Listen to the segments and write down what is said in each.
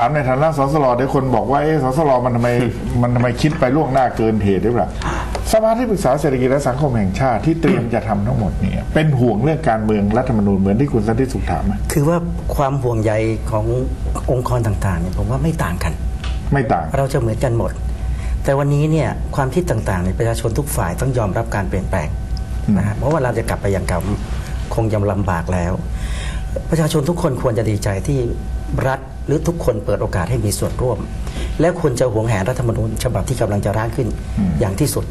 ถามในฐานะสสลเดี๋ยวคนบอกว่าเอ๊ะสสลมันทำไมมันทำไมคิดไปล่วงหน้าเกินเหตุหรือเปล่าสภาที่ปรึกษาเศรษฐกิจและสังคมแห่งชาติที่เตรียมจะทำทั้งหมดเนี่ยเป็นห่วงเรื่องการเมืองรัฐธรรมนูญเหมือนที่คุณสันติสุขถามไหมคือว่าความห่วงใยขององค์กรต่างๆเนี่ยผมว่าไม่ต่างกัน ไม่ต่างเราจะเหมือนกันหมด แต่วันนี้เนี่ยความคิดต่างๆในยประชาชนทุกฝ่ายต้องยอมรับการเปลี่ยนแปลงนะฮะเพราะว่าเราจะกลับไปอย่างเก่าคงยังลำบากแล้ว ประชาชนทุกคนควรจะดีใจที่รัฐหรือทุกคนเปิดโอกาสให้มีส่วนร่วม และควรจะหวงแหนรัฐธรรมนูญฉบับที่กำลังจะร่างขึ้นอย่างที่สุด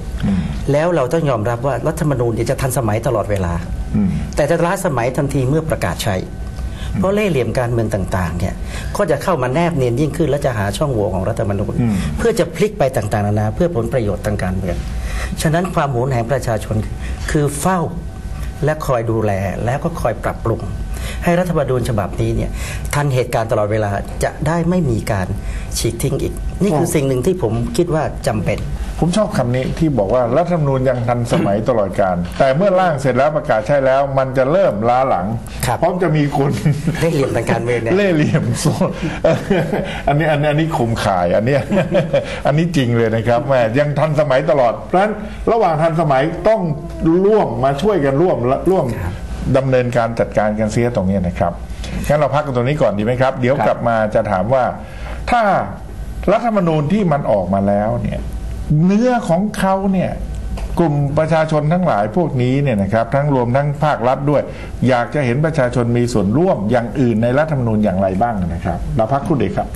แล้วเราต้องยอมรับว่ารัฐธรรมนูญเนี่ยจะทันสมัยตลอดเวลาอืมแต่จะล้าสมัยทันทีเมื่อประกาศใช้ เพราะเล่ห์เหลี่ยมการเมืองต่างๆเนี่ยก็จะเข้ามาแนบเนียนยิ่งขึ้น และจะหาช่องโหว่ของรัฐธรรมนูญ เพื่อจะพลิกไปต่างๆนานาเพื่อผลประโยชน์ทางการเมืองฉะนั้นความหวงแหนประชาชนคือเฝ้าและคอยดูแลแล้วก็คอยปรับปรุง ให้รัฐธรรมนูญฉบับนี้เนี่ยทันเหตุการณ์ตลอดเวลาจะได้ไม่มีการฉีกทิ้งอีก นี่คือสิ่งหนึ่งที่ผมคิดว่าจำเป็น ผมชอบคำนี้ที่บอกว่ารัฐธรรมนูญยังทันสมัยตลอดการ แต่เมื่อร่างเสร็จแล้วประกาศใช้แล้ว มันจะเริ่มล้าหลังครับเพราะจะมีคนเล่ห์เหลี่ยมทางการเมืองเนี่ยเล่ห์เหลี่ยมโซนเอออันนี้อันนี้อันนี้ข่มขายอันเนี้ยอันนี้จริงเลยนะครับแม่ยังทันสมัยตลอด เพราะฉะนั้นระหว่างทันสมัยต้องร่วมมาช่วยกันร่วมและร่วม ดำเนินการจัดการกันเสียตรงเนี้ยนะครับงั้นเราพักกันตรงนี้ก่อนดีไหมครับ เดี๋ยวกลับมาจะถามว่า ถ้ารัฐธรรมนูญที่มันออกมาแล้วเนี่ยเนื้อของเขาเนี่ยกลุ่มประชาชนทั้งหลายพวกนี้เนี่ยนะครับทั้งรวมทั้งภาครัฐด้วย อยากจะเห็นประชาชนมีส่วนร่วมอย่างอื่นในรัฐธรรมนูญอย่างไรบ้างนะครับ เราพักครู่เดียวครับ